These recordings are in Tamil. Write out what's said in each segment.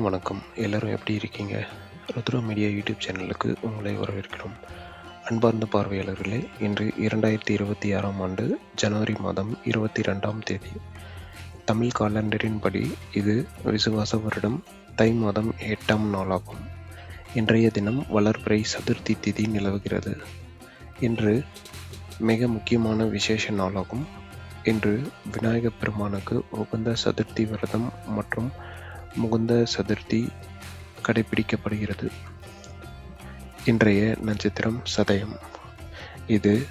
அனைவருக்கும் வணக்கம். எல்லோரும் எப்படி இருக்கீங்க? ருத்ரா மீடியா யூடியூப் சேனலுக்கு உங்களை வரவேற்கிறோம். அன்பார்ந்த பார்வையாளர்களே இன்று இரண்டாயிரத்தி இருபத்தி ஆறாம் ஆண்டு ஜனவரி மாதம் இருபத்தி ரெண்டாம் தேதி. தமிழ் காலண்டரின் படி இது விசுவாச வருடம் தை மாதம் எட்டாம் நாளாகும். இன்றைய தினம் வளர்பிறை சதுர்த்தி திதி நிலவுகிறது. இன்று மிக முக்கியமான விசேஷ நாளாகும். இன்று விநாயகப் பெருமானுக்கு உகந்த சதுர்த்தி விரதம் மற்றும் முகுந்த சதுர்த்தி கடைபிடிக்கப்படுகிறது. இன்றைய நட்சத்திரம் சதயம். இது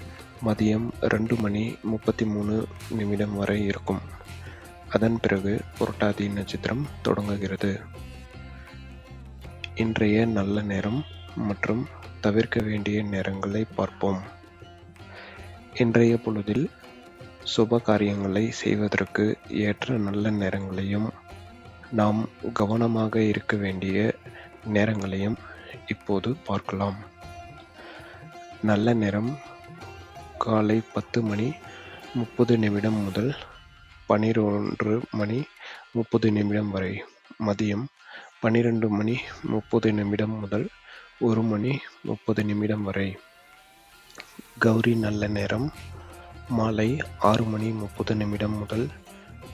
மதியம் ரெண்டு மணி முப்பத்தி மூணு நிமிடம் வரை இருக்கும். அதன் பிறகு புரட்டாதி நட்சத்திரம் தொடங்குகிறது. இன்றைய நல்ல நேரம் மற்றும் தவிர்க்க வேண்டிய நேரங்களை பார்ப்போம். இன்றைய பொழுதில் சுப காரியங்களை செய்வதற்கு ஏற்ற நல்ல நேரங்களையும் நாம் கவனமாக இருக்க வேண்டிய நேரங்களையும் இப்போது பார்க்கலாம். நல்ல நேரம். காலை பத்து மணி முப்பது நிமிடம் முதல் பனிரெண்டு மணி முப்பது நிமிடம் வரை. மதியம் பன்னிரெண்டு மணி முப்பது நிமிடம் முதல் ஒரு மணி முப்பது நிமிடம் வரை. கௌரி நல்ல நேரம். மாலை ஆறு மணி முப்பது நிமிடம் முதல்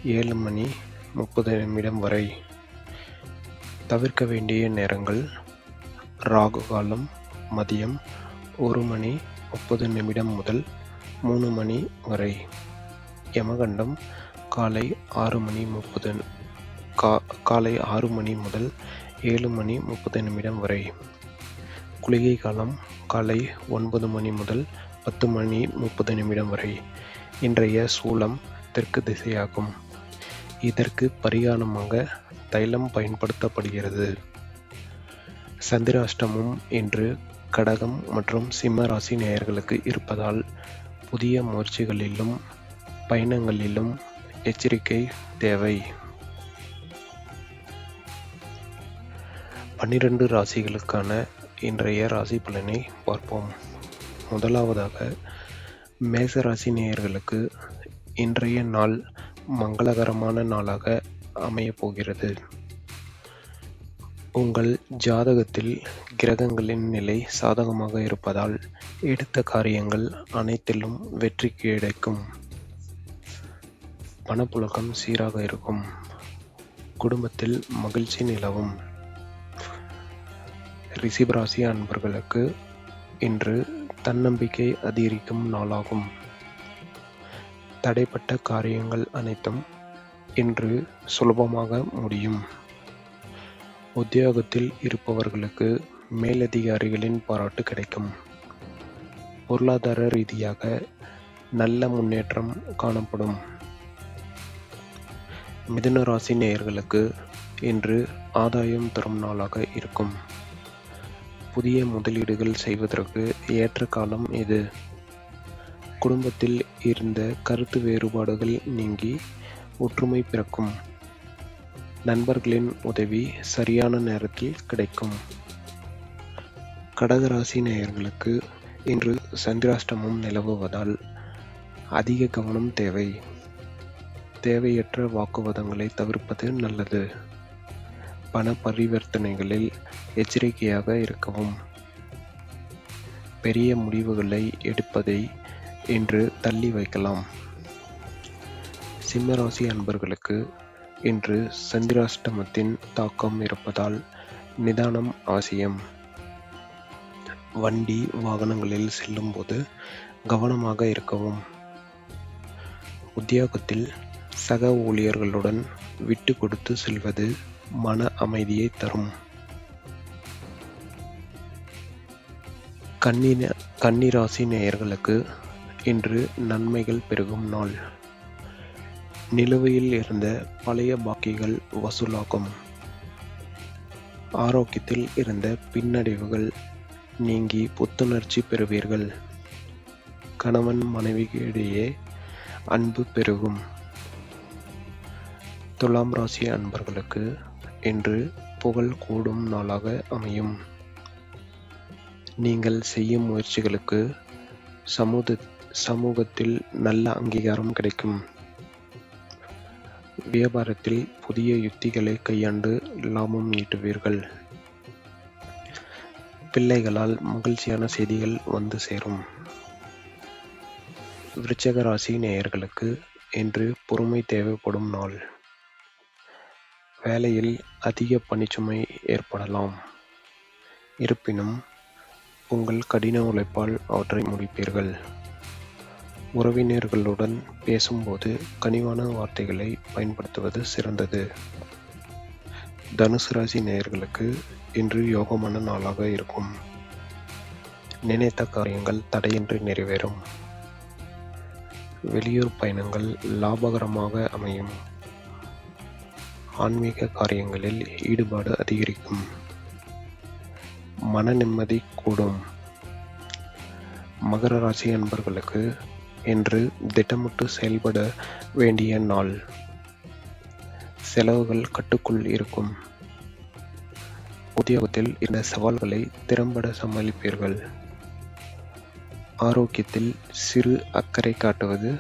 ஏழு மணி முப்பது நிமிடம் வரை தவிர்க்க வேண்டிய நேரங்கள் ராகு காலம் மதியம் ஒரு மணி முப்பது நிமிடம் முதல் மூணு மணி வரை. யமகண்டம் காலை ஆறு மணி முப்பது கா காலை ஆறு மணி முதல் ஏழு மணி முப்பது நிமிடம் வரை. குளிகை காலம் காலை ஒன்பது மணி முதல் பத்து மணி முப்பது நிமிடம் வரை. இன்றைய சூலம் தெற்கு திசையாகும். இதற்கு பரிகாரமாக தைலம் பயன்படுத்தப்படுகிறது. சந்திராஷ்டமம் இன்று கடகம் மற்றும் சிம்ம ராசி நேயர்களுக்கு இருப்பதால் புதிய முயற்சிகளிலும் பயணங்களிலும் எச்சரிக்கை தேவை. பன்னிரண்டு ராசிகளுக்கான இன்றைய ராசி பலனை பார்ப்போம். முதலாவதாக மேச ராசி நேயர்களுக்கு இன்றைய நாள் மங்களகரமான நாளாக அமையப் போகிறது. உங்கள் ஜாதகத்தில் கிரகங்களின் நிலை சாதகமாக இருப்பதால் எடுத்த காரியங்கள் அனைத்திலும் வெற்றி கிடைக்கும். பணப்புழக்கம் சீராக இருக்கும். குடும்பத்தில் மகிழ்ச்சி நிலவும். ரிஷிபராசி அன்பர்களுக்கு இன்று தன்னம்பிக்கை அதிகரிக்கும் நாளாகும். தடைப்பட்ட காரியங்கள் அனைத்தும் இன்று சுலபமாக முடியும். உத்தியோகத்தில் இருப்பவர்களுக்கு மேலதிகாரிகளின் பாராட்டு கிடைக்கும். பொருளாதார ரீதியாக நல்ல முன்னேற்றம் காணப்படும். மிதுன ராசி நேயர்களுக்கு இன்று ஆதாயம் தரும் நாளாக இருக்கும். புதிய முதலீடுகள் செய்வதற்கு ஏற்ற காலம் இது. குடும்பத்தில் இருந்த கருத்து வேறுபாடுகள் நீங்கி ஒற்றுமை பிறக்கும். நண்பர்களின் உதவி சரியான நேரத்தில் கிடைக்கும். கடகராசி நேயர்களுக்கு இன்று சந்திராஷ்டமம் நிலவுவதால் அதிக கவனம் தேவை. தேவையற்ற வாக்குவாதங்களை தவிர்ப்பது நல்லது. பண பரிவர்த்தனைகளில் எச்சரிக்கையாக இருக்கவும். பெரிய முடிவுகளை எடுப்பதை இன்று தள்ளி வைக்கலாம். சிம்மராசி அன்பர்களுக்கு இன்று சந்திராஷ்டமத்தின் தாக்கம் இருப்பதால் நிதானம் அவசியம். வண்டி வாகனங்களில் செல்லும்போது கவனமாக இருக்கவும். உத்தியோகத்தில் சக ஊழியர்களுடன் விட்டு கொடுத்து செல்வது மன அமைதியை தரும். கன்னி கன்னிராசி நேயர்களுக்கு இன்று நன்மைகள் பெருகும் நாள். நிலுவையில் இருந்த பழைய பாக்கிகள் வசூலாகும். ஆரோக்கியத்தில் இருந்த பின்னடைவுகள் நீங்கி புத்துணர்ச்சி பெறுவீர்கள். கணவன் மனைவியிடையே அன்பு பெருகும். துலாம் ராசி அன்பர்களுக்கு இன்று புகழ் கூடும் நாளாக அமையும். நீங்கள் செய்யும் முயற்சிகளுக்கு சமூக சமூகத்தில் நல்ல அங்கீகாரம் கிடைக்கும் வியாபாரத்தில் புதிய யுத்திகளை கையாண்டு லாபம் ஈட்டுவீர்கள். பிள்ளைகளால் மகிழ்ச்சியான செய்திகள் வந்து சேரும். விருச்சக ராசி நேயர்களுக்கு இன்று பொறுமை தேவைப்படும் நாள். வேலையில் அதிக பணிச்சுமை ஏற்படலாம். இருப்பினும், உங்கள் கடின உழைப்பால் அவற்றை முடிப்பீர்கள். உறவினர்களுடன் பேசும்போது கனிவான வார்த்தைகளை பயன்படுத்துவது சிறந்தது. தனுசு ராசி நேயர்களுக்கு இன்று யோகமான நாளாக இருக்கும். நினைத்த காரியங்கள் தடையின்றி நிறைவேறும். வெளியூர் பயணங்கள் லாபகரமாக அமையும். ஆன்மீக காரியங்களில் ஈடுபாடு அதிகரிக்கும். மன நிம்மதி கூடும். மகர ராசி அன்பர்களுக்கு என்று திட்டமிட்டு செயல்பட வேண்டிய நாள். செலவுகள் கட்டுக்குள் இருக்கும். உத்தியோகத்தில் இந்த சவால்களை திறம்பட சமாளிப்பீர்கள். ஆரோக்கியத்தில் சிறு அக்கறை காட்டுவது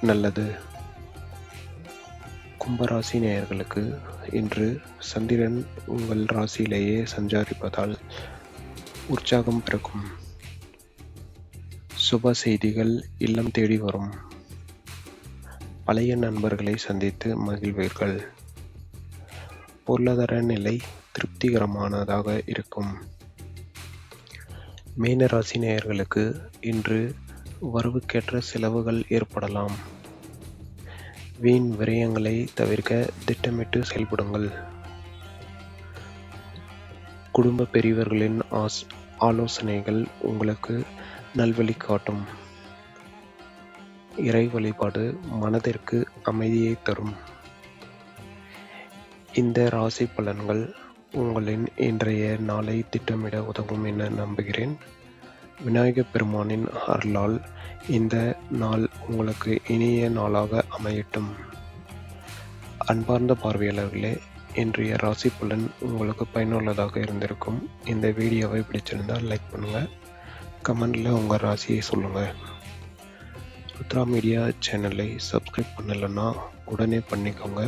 நல்லது. கும்பராசி நேயர்களுக்கு இன்று சந்திரன் உங்கள் ராசியிலேயே சஞ்சாரிப்பதால் உற்சாகம் பிறக்கும். சுப செய்திகள் இல்லம் தேடி வரும். பழைய நண்பர்களை சந்தித்து மகிழ்வீர்கள். பொருளாதார நிலை திருப்திகரமானதாக இருக்கும். மீன ராசி நேயர்களுக்கு இன்று வரவுக்கேற்ற செலவுகள் ஏற்படலாம். வீண் விரயங்களை தவிர்க்க திட்டமிட்டு செயல்படுங்கள். குடும்ப பெரியவர்களின் ஆஸ் ஆலோசனைகள் உங்களுக்கு நல்வழி காட்டும். இறை வழிபாடு மனதிற்கு அமைதியை தரும். இந்த ராசி பலன்கள் உங்களின் இன்றைய நாளை திட்டமிட உதவும் என நம்புகிறேன். விநாயகப் பெருமானின் அருளால் இந்த நாள் உங்களுக்கு இனிய நாளாக அமையட்டும். அன்பார்ந்த பார்வையாளர்களே இன்றைய ராசி பலன் உங்களுக்கு பயனுள்ளதாக இருந்திருக்கும். இந்த வீடியோவை பிடிச்சிருந்தால் லைக் பண்ணுங்கள் கமெண்டில் உங்கள் ராசியை சொல்லுங்கள் ருத்ரா மீடியா சேனலை சப்ஸ்கிரைப் பண்ணலைன்னா உடனே பண்ணிக்கோங்க.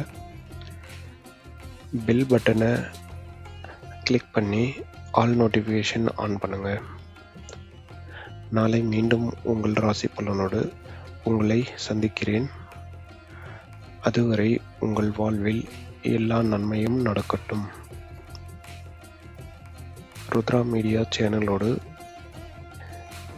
பெல் பட்டனை கிளிக் பண்ணி ஆல் நோட்டிஃபிகேஷன் ஆன் பண்ணுங்கள் நாளை மீண்டும் உங்கள் ராசி பலனோடு உங்களை சந்திக்கிறேன். அதுவரை உங்கள் வாழ்வில் எல்லா நன்மையும் நடக்கட்டும். Rudra media சேனலோடு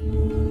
you